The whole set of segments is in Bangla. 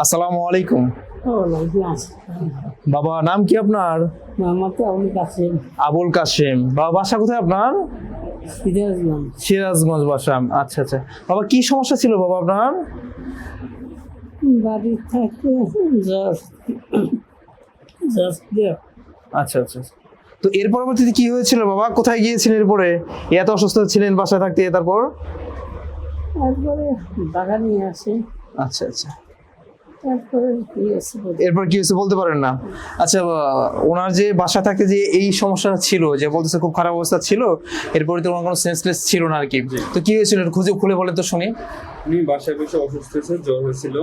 আসসালামু আলাইকুম। বাবা নাম কি আপনার? আবুল কাসেম আবুল কাশেম। বাবা বাসা কোথায় আপনার? সিরাজগঞ্জ। বাসা। আচ্ছা আচ্ছা। বাবা কি সমস্যা ছিল বাবা আপনার? বাড়ি থাকতে জাস্ট আচ্ছা আচ্ছা তো এর পরবর্তীতে কি হয়েছিল বাবা? কোথায় গিয়েছিলেন এরপরে? এত অসুস্থ ছিলেন বাসায় থাকতে তারপর? তারপরে বাগান আসে। আচ্ছা আচ্ছা তারপরে কি আছে বলতে? এরপর কি হয়েছে বলতে পারেন না? আচ্ছা ওনার যে বাসা থাকতে যে এই সমস্যাটা ছিল যে বলতেছে খুব খারাপ অবস্থা ছিল এরপরে তো ওনার কোনো সেন্সলেস ছিল না আর কি তো কি হয়েছিল? খুঁজে খুলে বলেন তো শুনি। উনি বাসায় বসে অসুস্থ হয়েছে জ্বর হয়েছিল।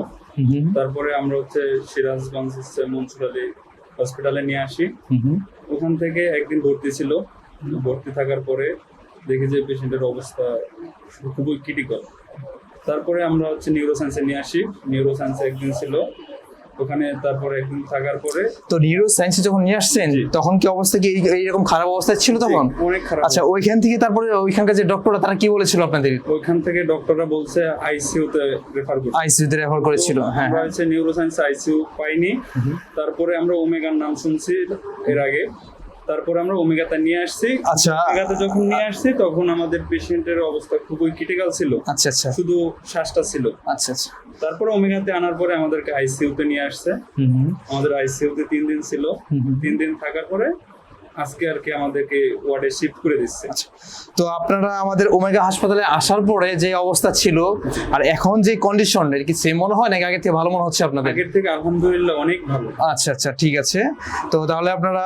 তারপরে আমরা হচ্ছে সিরাজগঞ্জ হচ্ছে মনসুর আলী হসপিটালে নিয়ে আসি। ওখান থেকে একদিন ভর্তি ছিল। ভর্তি থাকার পরে দেখি যে পেশেন্টের অবস্থা খুবই ক্রিটিক্যাল তারপরে আমরা হচ্ছে নিউরোসায়েন্সে নিয়ে আসি। নিউরোসায়েন্সে একদিন ছিল। ওখানে তারপরে একদিন থাকার পরে তো নিউরো সায়েন্সে যখন নিয়ে আসছেন তখন কি অবস্থা কি এই- এইরকম খারাপ অবস্থায় ছিল তখন? অনেক খারাপ আচ্ছা ওইখান থেকে তারপরে ওইখানকার যে ডক্টররা তারা কি বলেছিল আপনাদের? ওইখান থেকে ডক্টররা বলছে আইসিইউতে রেফার করতে। আইসিইউতে রেফার করেছিল হ্যাঁ আমরা হ্যাঁ হচ্ছে নিউরোসায়েন্স আইসিইউ পাইনি। তারপরে আমরা ওমেগার নাম শুনছি এর আগে। তারপরে আমরা ওমেগাতে নিয়ে আসছি। আচ্ছা। ওমেগাতে যখন নিয়ে আসছি তখন আমাদের পেশেন্টের অবস্থা খুবই ক্রিটিক্যাল ছিল। আচ্ছা আচ্ছা। শুধু শ্বাসটা ছিল। আচ্ছা আচ্ছা। তারপরে ওমেগাতে আনার পরে আমাদেরকে আইসিইউতে নিয়ে আসছে। হুম হুম। আমাদের আইসিইউতে তিন দিন ছিল। তিন দিন থাকার পরে আজকে আর কি আমাদেরকে ওয়ার্ডে শিফট করে দিচ্ছে। তো আপনারা আমাদের ওমেগা হাসপাতালে আসার পরে যে অবস্থা ছিল আর এখন যে কন্ডিশন এর কি সেম মনে হয় নাকি আগে থেকে ভালো মনে হচ্ছে আপনাদের? আগের থেকে আলহামদুলিল্লাহ অনেক ভালো। আচ্ছা আচ্ছা ঠিক আছে। তো তাহলে আপনারা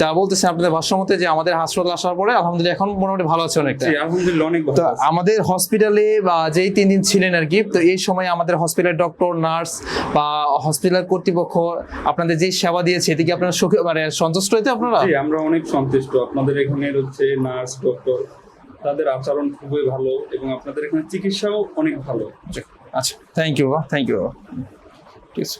যা বলতেছেন আপনাদের ভাষ্য মতে যে আমাদের হাসপাতালে আসার পরে আলহামদুলিল্লাহ এখন মোটামুটি ভালো আছে অনেকটা। আলহামদুলিল্লাহ অনেক ভালো আছে। আমাদের হসপিটালে বা যেই তিন দিন ছিলেন আর কি তো এই সময় আমাদের হসপিটালের ডক্টর নার্স বা হসপিটাল কর্তৃপক্ষ আপনাদের যে সেবা দিয়েছে এদিকে আপনারা সুখী মানে সন্তুষ্ট হইতে আপনারা? আমরা অনেক সন্তুষ্ট। আপনাদের এখানের হচ্ছে নার্স, ডক্টর, তাদের আচরণ খুবই ভালো এবং আপনাদের এখানে চিকিৎসাও অনেক ভালো। আচ্ছা থ্যাংক ইউ থ্যাংক ইউ ঠিক আছে।